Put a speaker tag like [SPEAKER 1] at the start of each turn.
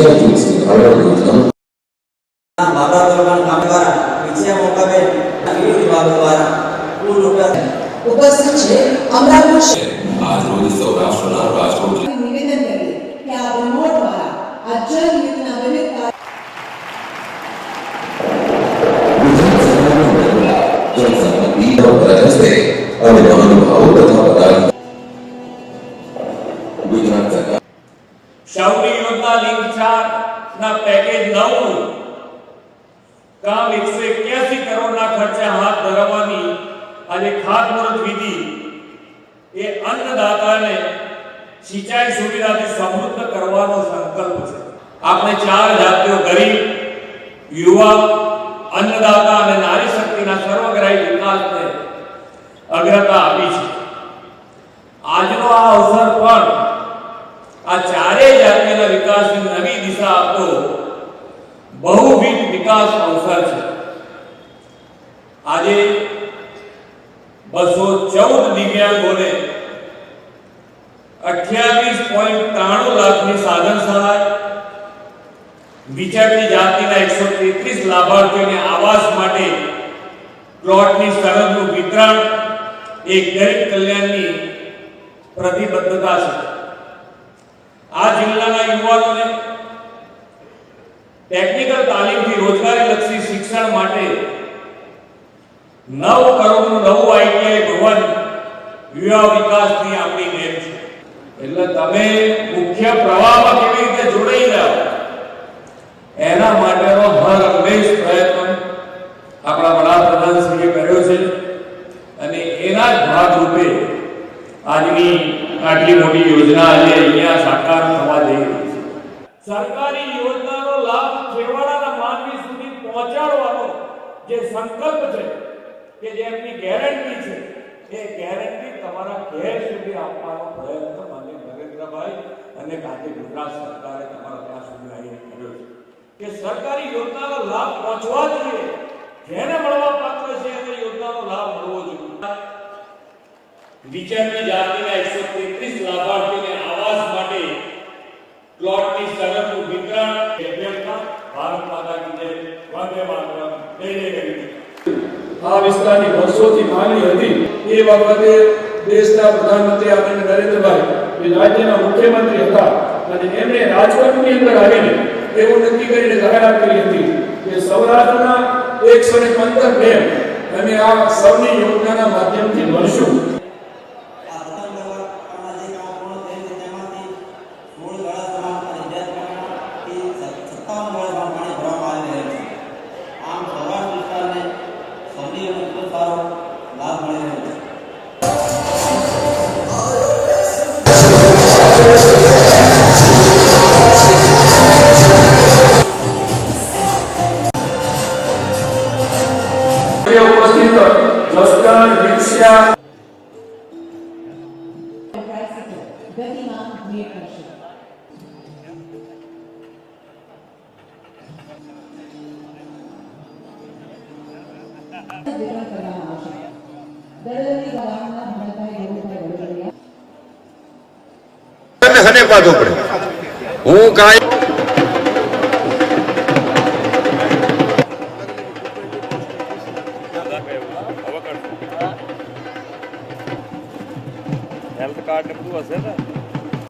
[SPEAKER 1] વિદ્યાર્થી
[SPEAKER 2] કે આ
[SPEAKER 1] મહાનુભાવો તથા પદાધિકારીઓ ગુજરાત સરકાર
[SPEAKER 3] સૌની યોજના લિંક ચાર ના પેકેજ નવું. કામ એકસો એક્યાસી કરોડના ખર્ચે હાથ ધરવાની આજે ખાતમુહૂર્ત વિધિ. એ અન્નદાતાને સિંચાઈ સુવિધાથી સમૃદ્ધ કરવાનો સંકલ્પ છે. આપણે ચાર જાતિઓ ગરીબ, યુવા, અન્નદાતા અને નારી શક્તિના સર્વગ્રાહી વિકાસને અગ્રતા આપી છે. આજનો આ અવસર પણ આ ચારેય જાતિના વિકાસને નવી દિશા આપતો બહુવિધ વિકાસ અવસર છે. આજે બસો ચૌદ દિવ્યાંગોને અઠ્યાવીસ પોઈન્ટ ત્રાણું લાખની સાધન સહાય વિચારની જાતિના એકસો તેત્રીસ લાભાર્થીઓને આવાસ માટે પ્લોટની સરહદનું વિતરણ, એ ગરીબ કલ્યાણની પ્રતિબદ્ધતા છે. ટેકનિકલ તાલીમથી રોજગારી લક્ષી શિક્ષણ માટે નવ કરોડનું નવું આઈટીઆઈ ભવન યુવા વિકાસની આપણી નેમ છે. એટલે તમે મુખ્ય પ્રવાહમાં કેવી રીતે જોડાઈ રહ્યા એના માટેનો હર હંમેશ પ્રયત્ન આપણા વડાપ્રધાનશ્રીએ કર્યો છે. અને એના જ ભાગરૂપે આજની આટલી મોટી યોજના આજે અહીંયા સાકાર થવા જઈ રહી છે. સરકારી યોજનાનો લાભ છેવાડાના માનવી સુધી પહોંચાડવાનો જે સંકલ્પ છે, કે જે એમની ગેરંટી છે, એ ગેરંટી તમારા ઘેર સુધી આપવાનો પ્રયત્ન માન્ય નરેન્દ્રભાઈ અને આજે ગુજરાત સરકારે તમારા ત્યાં સુધી આવીને કર્યો છે. કે સરકારી યોજનાનો લાભ પહોંચવા જોઈએ. જેને મળવા પાત્ર છે, એને યોજનાનો લાભ મળવો જોઈએ. વિચારની જાતિના એકસો તેત્રીસ લાભાર્થીઓને આવાસ માટે પ્લોટની
[SPEAKER 4] વિસ્તારની વર્ષોથી માંગણી હતી. એ વખતે દેશના પ્રધાનમંત્રી આદરણીય નરેન્દ્રભાઈ એ રાજ્યના મુખ્યમંત્રી હતા અને એમણે રાજકોટની અંદર આવીને એવું નક્કી કરીને જાહેરાત કરી હતી કે સૌરાષ્ટ્રના એકસો ને પંદર ડેમ અમે આ સૌની યોજનાના માધ્યમથી ભરશું. ઉપસ્થિત લશ્કર રિક્ષા
[SPEAKER 2] વિતરણ
[SPEAKER 5] હું કાંઈ
[SPEAKER 6] હેલ્થ કાર્ડ ને બધું હશે ને?